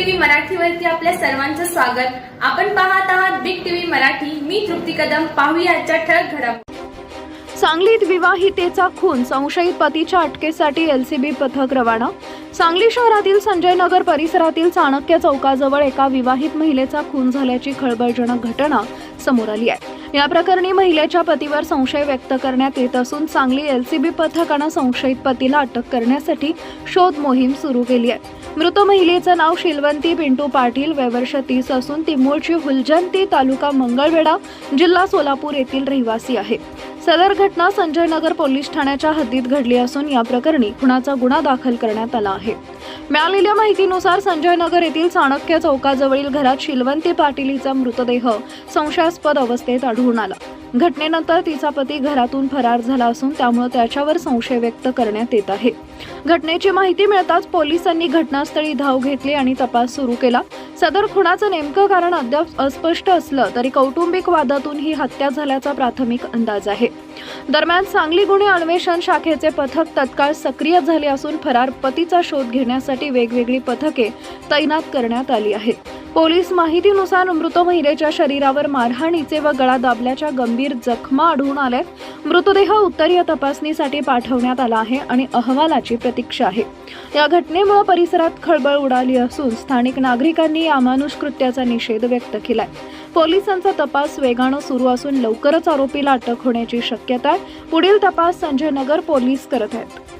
मराठीवरती आपल्या सर्वांचं स्वागत. आपण पाहत आहात बिग टीव्ही मराठी. मी तृप्ती कदम. पाहूया आजच्या ठळक घडामोडी. सांगलीत विवाहितेचा खून संशयित पतीच्या अटकेसाठी एलसीबी पथक रवाना. सांगली शहरातील संजय नगर परिसरातील चाणक्य चौकाजवळ एका विवाहित महिलेचा खून झाल्याची खळबळजनक घटना समोर आली आहे. या प्रकरणी महिलेच्या पतीवर संशय व्यक्त करण्यात येत असून सांगली एलसीबी पथकानं संशयित पतीला अटक करण्यासाठी शोध मोहीम सुरू केली आहे. मृत महिलेचं नाव शिलवंती पिंटू पाटील वयवर्ष तीस असून ती मूळची हुलजंती तालुका मंगळवेढा जिल्हा सोलापूर येथील रहिवासी आहे. सदर घटना संजय नगर पोलीस ठाण्याच्या हद्दीत घडली असून या प्रकरणी खुनाचा गुन्हा दाखल करण्यात आला आहे. मिळालेल्या माहितीनुसार संजय नगर येथील चाणक्य चौकाजवळील घरात शिलवंती पाटील हिचा मृतदेह संशयास्पद अवस्थेत आढळून आला. घटनेनंतर तिचा पती घरातून फरार झाला असून त्यामुळे त्याच्यावर संशय व्यक्त करण्यात येत आहे. घटनेची माहिती मिळताच पोलिसांनी घटनास्थळी धाव घेतली आणि तपास सुरू केला. सदर खुनाचं नेमकं कारण अद्याप अस्पष्ट असलं तरी कौटुंबिक वादातून ही हत्या झाल्याचा प्राथमिक अंदाज आहे. दरम्यान सांगली गुन्हे अन्वेषण शाखेचे पथक तत्काळ सक्रिय झाले असून फरार पतीचा शोध घेण्यासाठी वेगवेगळी पथके तैनात करण्यात आली आहेत. पोलीस माहितीनुसार मृत महिलेच्या शरीरावर मारहाणीचे व गळा दाबल्याच्या गंभीर जखमा आढळून आल्या मृतदेह उत्तरीय तपासणीसाठी पाठवण्यात आला आहे आणि अहवालाची प्रतीक्षा आहे. या घटनेमुळे परिसरात खळबळ उडाली असून स्थानिक नागरिकांनी या अमानुष कृत्याचा निषेध व्यक्त केलाय. पोलिसांचा तपास वेगानं सुरू असून लवकरच आरोपीला अटक होण्याची शक्यता आहे. पुढील तपास संजय नगर पोलीस करत आहेत.